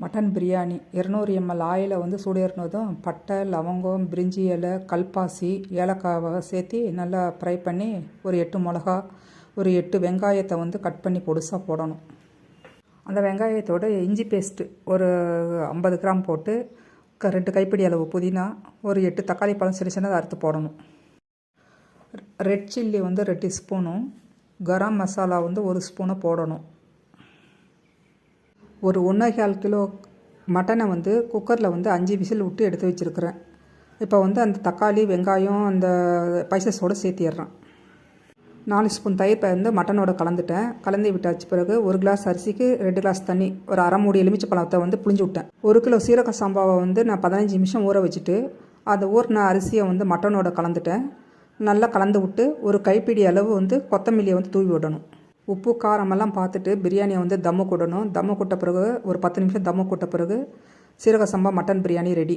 Mutton biryani. இரநூறு ML ஆயிலை வந்து சூடேறினதும் பட்டை லவங்கம் பிரிஞ்சி இலை கல்பாசி ஏலக்காவை சேர்த்து நல்லா ஃப்ரை பண்ணி ஒரு எட்டு மிளகா ஒரு எட்டு வெங்காயத்தை வந்து கட் பண்ணி பொடுசாக போடணும். அந்த வெங்காயத்தோட இஞ்சி பேஸ்ட்டு ஒரு ஐம்பது கிராம் போட்டு க- ரெண்டு கைப்பிடி அளவு புதினா ஒரு எட்டு தக்காளி பழம் சின்ன சின்னதாக அறுத்து போடணும். ரெட் சில்லி வந்து ரெண்டு ஸ்பூனும் கரம் மசாலா வந்து ஒரு ஸ்பூனை போடணும். ஒரு ஒன்றேகால் கிலோ மட்டனை வந்து குக்கரில் வந்து அஞ்சு விசில் விட்டு எடுத்து வச்சுருக்கிறேன். இப்போ வந்து அந்த தக்காளி வெங்காயம் அந்த பைசஸோடு சேர்த்திடுறேன். நாலு ஸ்பூன் தயிர் வந்து மட்டனோட கலந்துட்டேன். கலந்து விட்டாச்சு பிறகு ஒரு கிளாஸ் அரிசிக்கு ரெண்டு கிளாஸ் தண்ணி ஒரு அரை மூடி எலுமிச்சை பழத்தை வந்து புளிஞ்சு விட்டேன். ஒரு கிலோ சீரக சாம்பாவை வந்து நான் பதினஞ்சு நிமிஷம் ஊற வச்சுட்டு அந்த ஊறின அரிசியை வந்து மட்டனோட கலந்துட்டேன். நல்லா கலந்து விட்டு ஒரு கைப்பிடி அளவு வந்து கொத்தமல்லியை வந்து தூவி விடணும். உப்பு காரமெல்லாம் பார்த்துட்டு பிரியாணியை வந்து தம்மு கூடணும் தம்மு கூட்ட பிறகு ஒரு பத்து நிமிஷம் தம்மு கூட்ட பிறகு சீரக சம்பா மட்டன் பிரியாணி ரெடி